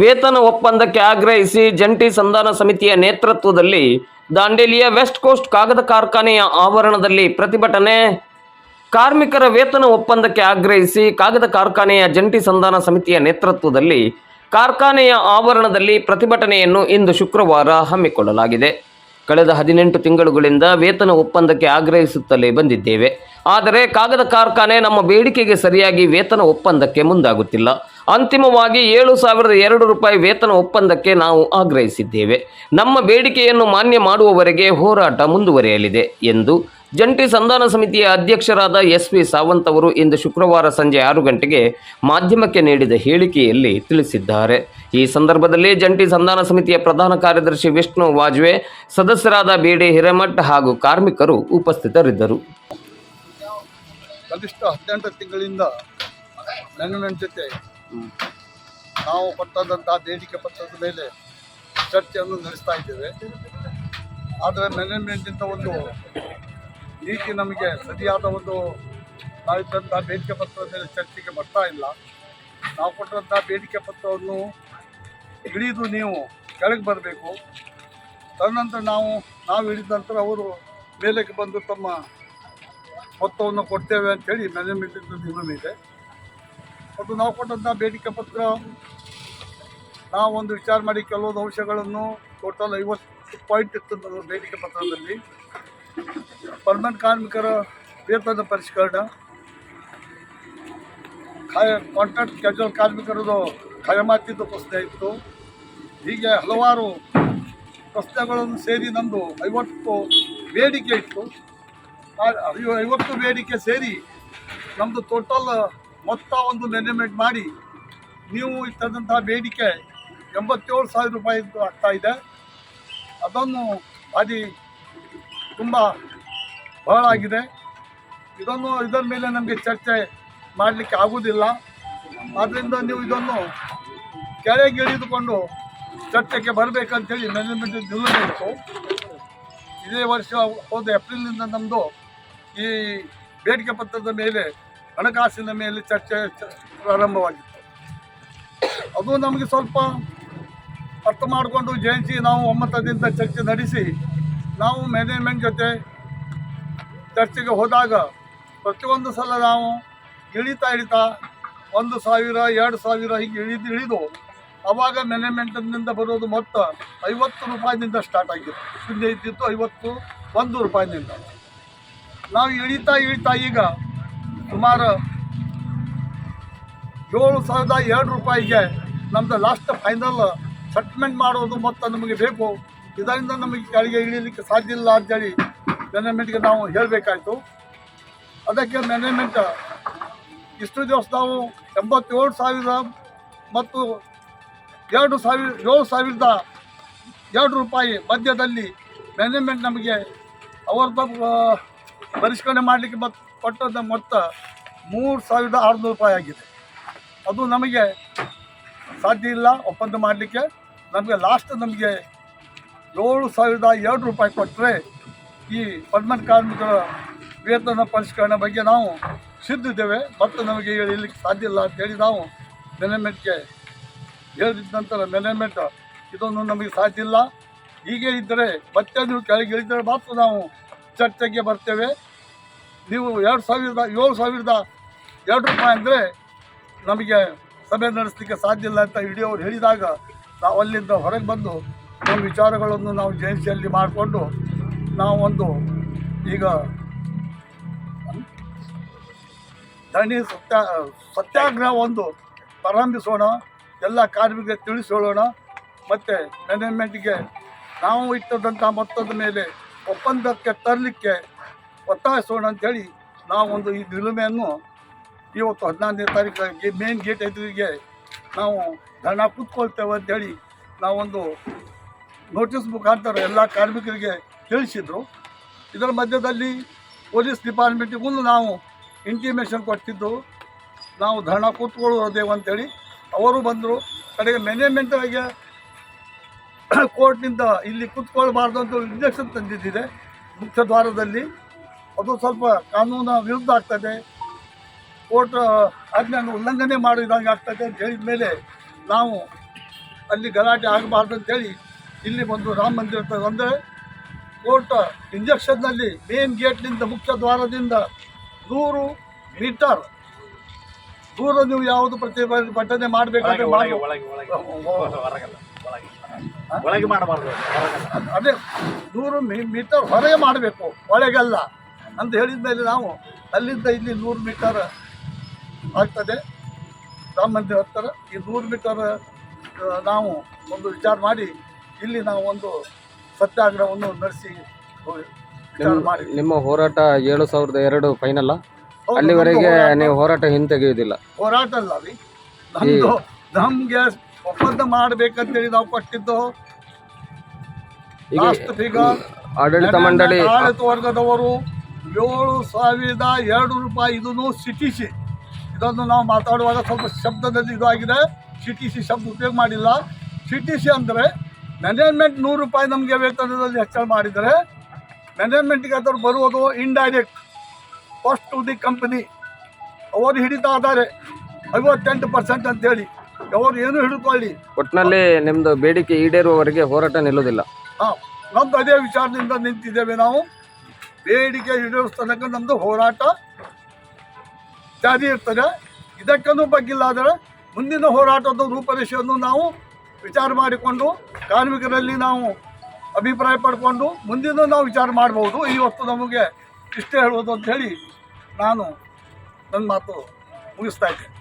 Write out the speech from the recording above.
ವೇತನ ಒಪ್ಪಂದಕ್ಕೆ ಆಗ್ರಹಿಸಿ ಜಂಟಿ ಸಂಧಾನ ಸಮಿತಿಯ ನೇತೃತ್ವದಲ್ಲಿ ದಾಂಡೇಲಿಯ ವೆಸ್ಟ್ ಕೋಸ್ಟ್ ಕಾಗದ ಕಾರ್ಖಾನೆಯ ಆವರಣದಲ್ಲಿ ಪ್ರತಿಭಟನೆ. ಕಾರ್ಮಿಕರ ವೇತನ ಒಪ್ಪಂದಕ್ಕೆ ಆಗ್ರಹಿಸಿ ಕಾಗದ ಕಾರ್ಖಾನೆಯ ಜಂಟಿ ಸಂಧಾನ ಸಮಿತಿಯ ನೇತೃತ್ವದಲ್ಲಿ ಕಾರ್ಖಾನೆಯ ಆವರಣದಲ್ಲಿ ಪ್ರತಿಭಟನೆಯನ್ನು ಇಂದು ಶುಕ್ರವಾರ ಹಮ್ಮಿಕೊಳ್ಳಲಾಗಿದೆ. ಕಳೆದ ಹದಿನೆಂಟು ತಿಂಗಳುಗಳಿಂದ ವೇತನ ಒಪ್ಪಂದಕ್ಕೆ ಆಗ್ರಹಿಸುತ್ತಲೇ ಬಂದಿದ್ದೇವೆ. ಆದರೆ ಕಾಗದ ಕಾರ್ಖಾನೆ ನಮ್ಮ ಬೇಡಿಕೆಗೆ ಸರಿಯಾಗಿ ವೇತನ ಒಪ್ಪಂದಕ್ಕೆ ಮುಂದಾಗುತ್ತಿಲ್ಲ. ಅಂತಿಮವಾಗಿ ಏಳು ಸಾವಿರದ ಎರಡು ರೂಪಾಯಿ ವೇತನ ಒಪ್ಪಂದಕ್ಕೆ ನಾವು ಆಗ್ರಹಿಸಿದ್ದೇವೆ. ನಮ್ಮ ಬೇಡಿಕೆಯನ್ನು ಮಾನ್ಯ ಮಾಡುವವರೆಗೆ ಹೋರಾಟ ಮುಂದುವರಿಯಲಿದೆ ಎಂದು ಜಂಟಿ ಸಂಧಾನ ಸಮಿತಿಯ ಅಧ್ಯಕ್ಷರಾದ ಎಸ್ ವಿ ಸಾವಂತ್ ಅವರು ಇಂದು ಶುಕ್ರವಾರ ಸಂಜೆ ಆರು ಗಂಟೆಗೆ ಮಾಧ್ಯಮಕ್ಕೆ ನೀಡಿದ ಹೇಳಿಕೆಯಲ್ಲಿ ತಿಳಿಸಿದ್ದಾರೆ. ಈ ಸಂದರ್ಭದಲ್ಲಿ ಜಂಟಿ ಸಂಧಾನ ಸಮಿತಿಯ ಪ್ರಧಾನ ಕಾರ್ಯದರ್ಶಿ ವಿಷ್ಣು ವಾಜ್ವೆ, ಸದಸ್ಯರಾದ ಬಿಡಿ ಹಿರೇಮಠ್ ಹಾಗೂ ಕಾರ್ಮಿಕರು ಉಪಸ್ಥಿತರಿದ್ದರು. ಕನಿಷ್ಠ ಹದಿನೆಂಟು ತಿಂಗಳಿಂದ ನನ್ನ ಜೊತೆ ನಾವು ಕೊಟ್ಟಂತಹ ಬೇಡಿಕೆ ಪತ್ರದ ಮೇಲೆ ಚರ್ಚೆಯನ್ನು ನಡೆಸ್ತಾ ಇದ್ದೇವೆ. ಆದರೆ ಮ್ಯಾನೇಜ್ಮೆಂಟಿಂದ ಒಂದು ನೀತಿ ನಮಗೆ ಸರಿಯಾದ ಒಂದು ನಾವಿದ್ದಂಥ ಬೇಡಿಕೆ ಪತ್ರದ ಮೇಲೆ ಚರ್ಚೆಗೆ ಬರ್ತಾ ಇಲ್ಲ. ನಾವು ಕೊಟ್ಟಂಥ ಬೇಡಿಕೆ ಪತ್ರವನ್ನು ಹಿಡಿದು ನೀವು ಕೆಳಗೆ ಬರಬೇಕು. ತದನಂತರ ನಾವು ನಾವು ಹಿಡಿದ ನಂತರ ಅವರು ಮೇಲಕ್ಕೆ ಬಂದು ತಮ್ಮ ಮೊತ್ತವನ್ನು ಕೊಡ್ತೇವೆ ಅಂತೇಳಿ ಮ್ಯಾನೇಜ್ಮೆಂಟಿಂದ ನಿಯಮ ಇದೆ ಮತ್ತು ನಾವು ಕೊಟ್ಟಂಥ ಬೇಡಿಕೆ ಪತ್ರ ನಾವೊಂದು ವಿಚಾರ ಮಾಡಿ ಕೆಲವೊಂದು ಅಂಶಗಳನ್ನು ಟೋಟಲ್ ಐವತ್ತು ಪಾಯಿಂಟ್ ಇತ್ತು ಬೇಡಿಕೆ ಪತ್ರದಲ್ಲಿ ಪರ್ಮನೆಂಟ್ ಕಾರ್ಮಿಕರ ವೇತನ ಪರಿಷ್ಕರಣೆ ಕಾಂಟ್ರಾಕ್ಟ್ ಕ್ಯಾಜುವಲ್ ಕಾರ್ಮಿಕರದು ಖಾಯಮಾತಿದ್ದು ಪ್ರಶ್ನೆ ಇತ್ತು. ಹೀಗೆ ಹಲವಾರು ಪ್ರಶ್ನೆಗಳನ್ನು ಸೇರಿ ನಮ್ಮದು ಐವತ್ತು ಬೇಡಿಕೆ ಇತ್ತು. ಐವತ್ತು ಬೇಡಿಕೆ ಸೇರಿ ನಮ್ಮದು ಟೋಟಲ್ ಮೊತ್ತ ಒಂದು ನೆನೆಮೆಂಟ್ ಮಾಡಿ ನೀವು ಇಟ್ಟಂತಹ ಬೇಡಿಕೆ ಎಂಬತ್ತೇಳು ಸಾವಿರ ರೂಪಾಯಿ ಆಗ್ತಾ ಇದೆ. ಅದನ್ನು ಅದು ತುಂಬ ಬಹಳ ಆಗಿದೆ ಇದನ್ನು ಇದರ ಮೇಲೆ ನಮಗೆ ಚರ್ಚೆ ಮಾಡಲಿಕ್ಕೆ ಆಗುವುದಿಲ್ಲ. ಆದ್ದರಿಂದ ನೀವು ಇದನ್ನು ಕೆಳಗಿಳಿದುಕೊಂಡು ಚರ್ಚೆಗೆ ಬರಬೇಕಂತೇಳಿ ಮ್ಯಾನೇಜ್ಮೆಂಟ್ ನಿಲ್ಲಬೇಕು. ಇದೇ ವರ್ಷ ಹೋದ ಏಪ್ರಿಲ್ನಿಂದ ನಮ್ಮದು ಈ ಬೇಡಿಕೆ ಪತ್ರದ ಮೇಲೆ ಹಣಕಾಸಿನ ಮೇಲೆ ಚರ್ಚೆ ಪ್ರಾರಂಭವಾಗಿತ್ತು. ಅದು ನಮಗೆ ಸ್ವಲ್ಪ ಅರ್ಥ ಮಾಡಿಕೊಂಡು ಜಯಂತಿ ನಾವು ಒಮ್ಮತದಿಂದ ಚರ್ಚೆ ನಡೆಸಿ, ನಾವು ಮ್ಯಾನೇಜ್ಮೆಂಟ್ ಜೊತೆ ಚರ್ಚೆಗೆ ಹೋದಾಗ ಪ್ರತಿಯೊಂದು ಸಲ ನಾವು ಇಳಿತಾ ಇಳಿತಾ ಒಂದು ಸಾವಿರ, ಎರಡು ಸಾವಿರ ಹೀಗೆ ಇಳಿದು ಇಳಿದು ಆವಾಗ ಮ್ಯಾನೇಜ್ಮೆಂಟ್ನಿಂದ ಬರೋದು ಮೊತ್ತ ಐವತ್ತು ರೂಪಾಯಿನಿಂದ ಸ್ಟಾರ್ಟ್ ಆಗಿತ್ತು. ಶೂನ್ಯ ಇದ್ದಿತ್ತು ಐವತ್ತು, ಒಂದು ರೂಪಾಯಿನಿಂದ. ನಾವು ಇಳಿತಾ ಇಳಿತಾ ಈಗ ಸುಮಾರು ಏಳು ಸಾವಿರದ ಎರಡು ರೂಪಾಯಿಗೆ ನಮ್ಮದು ಲಾಸ್ಟ್ ಫೈನಲ್ ಸೆಟ್ಲ್ಮೆಂಟ್ ಮಾಡೋದು ಮೊತ್ತ ನಮಗೆ ಬೇಕು. ಇದರಿಂದ ನಮಗೆ ಕೆಳಗೆ ಇಳಿಯಲಿಕ್ಕೆ ಸಾಧ್ಯ ಇಲ್ಲ ಅಂತೇಳಿ ಮ್ಯಾನೇಜ್ಮೆಂಟ್ಗೆ ನಾವು ಹೇಳಬೇಕಾಯಿತು. ಅದಕ್ಕೆ ಮ್ಯಾನೇಜ್ಮೆಂಟ್ ಇಷ್ಟು ದಿವಸ ನಾವು ಎಂಬತ್ತೇಳು ಸಾವಿರ ಮತ್ತು ಎರಡು ಸಾವಿರ, ಏಳು ಸಾವಿರದ ಎರಡು ರೂಪಾಯಿ ಮಧ್ಯದಲ್ಲಿ ಮ್ಯಾನೇಜ್ಮೆಂಟ್ ನಮಗೆ ಅವ್ರದ್ದು ಪರಿಷ್ಕರಣೆ ಮಾಡಲಿಕ್ಕೆ ಮತ್ ಕೊಟ್ಟದ ಮೊತ್ತ ಮೂರು ಸಾವಿರದ ಆರುನೂರು ರೂಪಾಯಿ ಆಗಿದೆ. ಅದು ನಮಗೆ ಸಾಧ್ಯ ಇಲ್ಲ, ಒಪ್ಪಂದ ಮಾಡಲಿಕ್ಕೆ. ನಮಗೆ ಲಾಸ್ಟ್ ನಮಗೆ ಏಳು ಸಾವಿರದ ಎರಡು ರೂಪಾಯಿ ಕೊಟ್ಟರೆ ಈ ಪರ್ಮನೆಂಟ್ ಕಾರ್ಮಿಕರ ವೇತನ ಪರಿಷ್ಕರಣೆ ಬಗ್ಗೆ ನಾವು ಸಿದ್ಧಿದ್ದೇವೆ ಮತ್ತು ನಮಗೆ ಹೇಳಿಲಿಕ್ಕೆ ಸಾಧ್ಯ ಇಲ್ಲ ಅಂತೇಳಿ ನಾವು ಮ್ಯಾನೇಜ್ಮೆಂಟ್ಗೆ ಹೇಳಿದ ನಂತರ ಮ್ಯಾನೇಜ್ಮೆಂಟ್ ಇದೊಂದು ನಮಗೆ ಸಾಧ್ಯ ಇಲ್ಲ. ಹೀಗೆ ಇದ್ದರೆ ಮತ್ತೆ ನೀವು ಕೆಳಗೆ ಇಳಿದರೆ ಮಾತ್ರ ನಾವು ಚರ್ಚೆಗೆ ಬರ್ತೇವೆ. ನೀವು ಎರಡು ಸಾವಿರದ ಏಳು ಸಾವಿರದ ಎರಡು ರೂಪಾಯಿ ಅಂದರೆ ನಮಗೆ ಸಭೆ ನಡೆಸಲಿಕ್ಕೆ ಸಾಧ್ಯ ಇಲ್ಲ ಅಂತ ಇಡೀ ಹೇಳಿದಾಗ ನಾವು ಅಲ್ಲಿಂದ ಹೊರಗೆ ಬಂದು ನಮ್ಮ ವಿಚಾರಗಳನ್ನು ನಾವು ಜಯಂತಿಯಲ್ಲಿ ಮಾಡಿಕೊಂಡು ನಾವು ಒಂದು ಈಗ ದಣಿ ಸತ್ಯ, ಸತ್ಯಾಗ್ರಹ ಒಂದು ಪ್ರಾರಂಭಿಸೋಣ, ಎಲ್ಲ ಕಾರ್ಮಿಕರಿಗೆ ತಿಳಿಸೋಣ, ಮತ್ತು ಮ್ಯಾನೇಜ್ಮೆಂಟ್ಗೆ ನಾವು ಇಟ್ಟದಂಥ ಮೊತ್ತದ ಮೇಲೆ ಒಪ್ಪಂದಕ್ಕೆ ತರಲಿಕ್ಕೆ ಒತ್ತಾಯಿಸೋಣ ಅಂಥೇಳಿ ನಾವೊಂದು ಈ ನಿಲುಮೆಯನ್ನು ಇವತ್ತು ಹದಿನಾರನೇ ತಾರೀಕಿಗೆ ಮೇನ್ ಗೇಟ್ ಎದುರಿಗೆ ನಾವು ಧರಣ ಕೂತ್ಕೊಳ್ತೇವೆ ಅಂತೇಳಿ ನಾವೊಂದು ನೋಟಿಸ್ ಮುಖಾಂತರ ಎಲ್ಲ ಕಾರ್ಮಿಕರಿಗೆ ತಿಳಿಸಿದರು. ಇದರ ಮಧ್ಯದಲ್ಲಿ ಪೊಲೀಸ್ ಡಿಪಾರ್ಟ್ಮೆಂಟಿಗೂ ನಾವು ಇಂಟಿಮೇಷನ್ ಕೊಟ್ಟಿದ್ದು. ನಾವು ಧರಣ ಕೂತ್ಕೊಳ್ಳೋದೇವು ಅಂತೇಳಿ ಅವರು ಬಂದರು. ಕಡೆಗೆ ಮ್ಯಾನೇಜ್ಮೆಂಟ್ಗೆ ಕೋರ್ಟ್ನಿಂದ ಇಲ್ಲಿ ಕೂತ್ಕೊಳ್ಬಾರ್ದು ಅಂತ ಇಂಜೆಕ್ಷನ್ ತಂದಿದ್ದಿದೆ ಮುಖ್ಯ ದ್ವಾರದಲ್ಲಿ ಅದು ಸ್ವಲ್ಪ ಕಾನೂನ ವಿರುದ್ಧ ಆಗ್ತದೆ ಕೋರ್ಟ್ ಆಜ್ಞೆಯನ್ನು ಉಲ್ಲಂಘನೆ ಮಾಡಿದಂಗೆ ಆಗ್ತದೆ ಅಂತ ಹೇಳಿದ ಮೇಲೆ ನಾವು ಅಲ್ಲಿ ಗಲಾಟೆ ಆಗಬಾರ್ದು ಅಂತೇಳಿ ಇಲ್ಲಿ ಬಂದು ರಾಮ ಮಂದಿರ ಅಂದರೆ ಕೋರ್ಟ್ ಇಂಜೆಕ್ಷನ್ನಲ್ಲಿ ಮೇನ್ ಗೇಟ್ನಿಂದ ಮುಖ್ಯ ದ್ವಾರದಿಂದ ನೂರು ಮೀಟರ್ ದೂರ ನೀವು ಯಾವುದು ಪ್ರತಿಭಟನೆ ಮಾಡಬೇಕಾದ್ರೆ ಮಾಡಿ ಒಳಗೆ ಮಾಡಬಾರ್ದು. ಅದೇ ನೂರು ಮೀ- ಮೀಟರ್ ಹೊರಗೆ ಮಾಡಬೇಕು ಒಳಗೆಲ್ಲ ಅಂತ ಹೇಳಿದ ಮೇಲೆ ನಾವು ಅಲ್ಲಿಂದ ಇಲ್ಲಿ ನೂರು ಮೀಟರ್ ಆಗ್ತದೆ. ರಾಮ ಮಂದಿರ ಹತ್ತಿರ ಈ ನೂರು ಮೀಟರ್ ನಾವು ಒಂದು ವಿಚಾರ ಮಾಡಿ ಇಲ್ಲಿ ನಾವು ಒಂದು ಸತ್ಯಾಗ್ರಹವನ್ನು ನಡೆಸಿ ವಿಚಾರ ಮಾಡಿ. ನಿಮ್ಮ ಹೋರಾಟ ಏಳು ಸಾವಿರದ ಎರಡು ಫೈನಲ್ಲ ಅಲ್ಲಿವರೆಗೆ ನೀವು ಹೋರಾಟ ಹಿಂತೆಗೆಯುವುದಿಲ್ಲ. ಹೋರಾಟ ಅಲ್ಲ ರೀ. ನಮ್ದು ನಮ್ಗೆ ಒಪ್ಪಂದ ಮಾಡ್ಬೇಕಂತೇಳಿ ನಾವು ಕೊಟ್ಟಿದ್ದು. ಲಾಸ್ಟ್ ಫಿಗರ್ ಆಡಳಿತ ಮಂಡಳಿ ಆಡಳಿತ ವರ್ಗದವರು ಏಳು ಸಾವಿರದ ಎರಡು ರೂಪಾಯಿ ಇದನ್ನು ಸಿಟಿಸಿ ಟಿ ಸಿ. ಇದನ್ನು ನಾವು ಮಾತಾಡುವಾಗ ಸ್ವಲ್ಪ ಶಬ್ದದಲ್ಲಿ ಇದಾಗಿದೆ. ಸಿಟಿಸಿ ಸಿ ಟಿ ಸಿ ಶಬ್ದ ಉಪಯೋಗ ಮಾಡಿಲ್ಲ. ಸಿಟಿಸಿ ಅಂದರೆ ಮ್ಯಾನೇಜ್ಮೆಂಟ್ ನೂರು ರೂಪಾಯಿ ನಮಗೆ ವೇತನದಲ್ಲಿ ಹೆಚ್ಚಳ ಮಾಡಿದರೆ ಮ್ಯಾನೇಜ್ಮೆಂಟ್ಗೆ ಅದರ ಬರುವುದು indirect cost to the company ಅವರು ಹಿಡಿತಾ ಇದ್ದಾರೆ ಐವತ್ತೆಂಟು ಪರ್ಸೆಂಟ್ ಅಂತೇಳಿ. ಅವರು ಏನು ಹಿಡಿದುಕೊಳ್ಳಿ ಒಟ್ಟಿನಲ್ಲಿ ನಿಮ್ದು ಬೇಡಿಕೆ ಈಡೇರುವವರೆಗೆ ಹೋರಾಟ ನಿಲ್ಲುವುದಿಲ್ಲ. ಹಾಂ ನಮ್ದು ಅದೇ ವಿಚಾರದಿಂದ ನಿಂತಿದ್ದೇವೆ ನಾವು. ಬೇಡಿಕೆ ಈಡೇರಿಸ್ತನಕ ನಮ್ಮದು ಹೋರಾಟ ಜಾರಿ ಇರ್ತದೆ. ಇದಕ್ಕೂ ಬಗ್ಗಿಲ್ಲ ಆದರೆ ಮುಂದಿನ ಹೋರಾಟದ ರೂಪರೇಷೆಯನ್ನು ನಾವು ವಿಚಾರ ಮಾಡಿಕೊಂಡು ಕಾರ್ಮಿಕರಲ್ಲಿ ನಾವು ಅಭಿಪ್ರಾಯ ಪಡ್ಕೊಂಡು ಮುಂದಿನ ನಾವು ವಿಚಾರ ಮಾಡ್ಬೋದು. ಇವತ್ತು ನಮಗೆ ಇಷ್ಟೇ ಹೇಳುವುದು ಅಂತ ಹೇಳಿ ನಾನು ನನ್ನ ಮಾತು ಮುಗಿಸ್ತಾ ಇದ್ದೇನೆ.